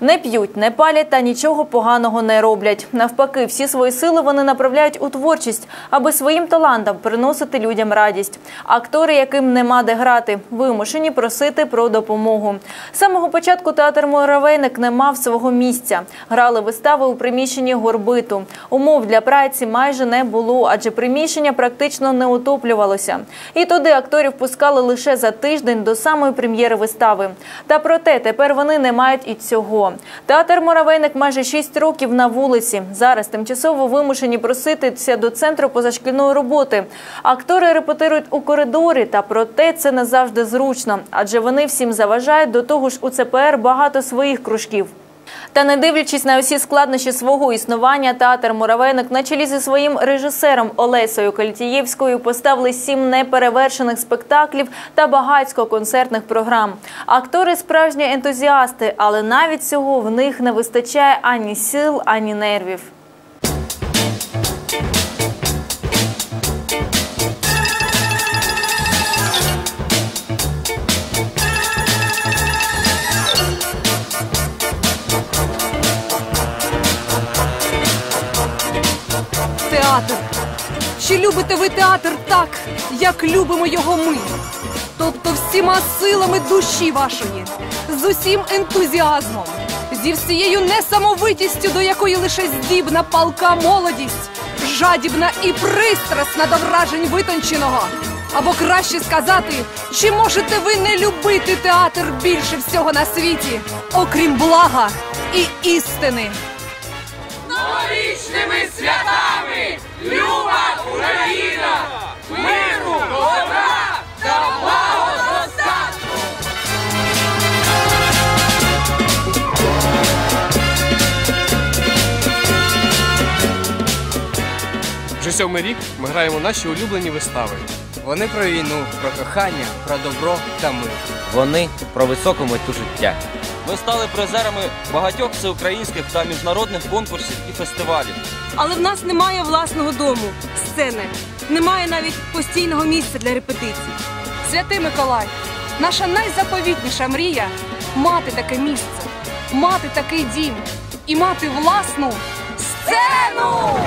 Не п'ють, не палять та нічого поганого не роблять. Навпаки, всі свої сили вони направляють у творчість, аби своїм талантом приносити людям радість. Актори, яким нема де грати, вимушені просити про допомогу. З самого початку театр Муравейник не мав свого місця. Грали вистави у приміщенні горбиту. Умов для праці майже не було, адже приміщення практично не утоплювалося. І туди акторів пускали лише за тиждень до самої прем'єри вистави. Та проте тепер вони не мають і цього. Театр Муравейник майже 6 років на вулиці. Зараз тимчасово вимушені проситися до центру позашкільної роботи. Актори репетирують у коридорі, та проте це не завжди зручно, адже вони всім заважають до того ж у ЦПР багато своїх кружків. Та не дивлячись на усі складнощі свого існування, театр Муравейник на чолі зі своїм режисером Олесею Кальтієвською поставили сім неперевершених спектаклів та багатько концертних програм. Актори справжні ентузіасти, але навіть цього в них не вистачає ані сил, ані нервів. Театр. Чи любите ви театр так, як любимо його ми? Тобто всіма силами душі вашої, з усім ентузіазмом, зі всією несамовитістю, до якої лише здібна палка молодість, жадібна і пристрасна до вражень витонченого. Або краще сказати, чи можете ви не любити театр більше всього на світі, окрім блага і істини? Новорічними святами! Люба Україна! Миру, добра та благодостатку! Вже сьомий рік ми граємо наші улюблені вистави. Вони про війну, про кохання, про добро та мир. Вони про високу мету життя. Ми стали призерами багатьох всеукраїнських та міжнародних конкурсів і фестивалів. Але в нас немає власного дому, сцени, немає навіть постійного місця для репетицій. Святий Миколай, наша найзаповітніша мрія мати таке місце, мати такий дім і мати власну сцену.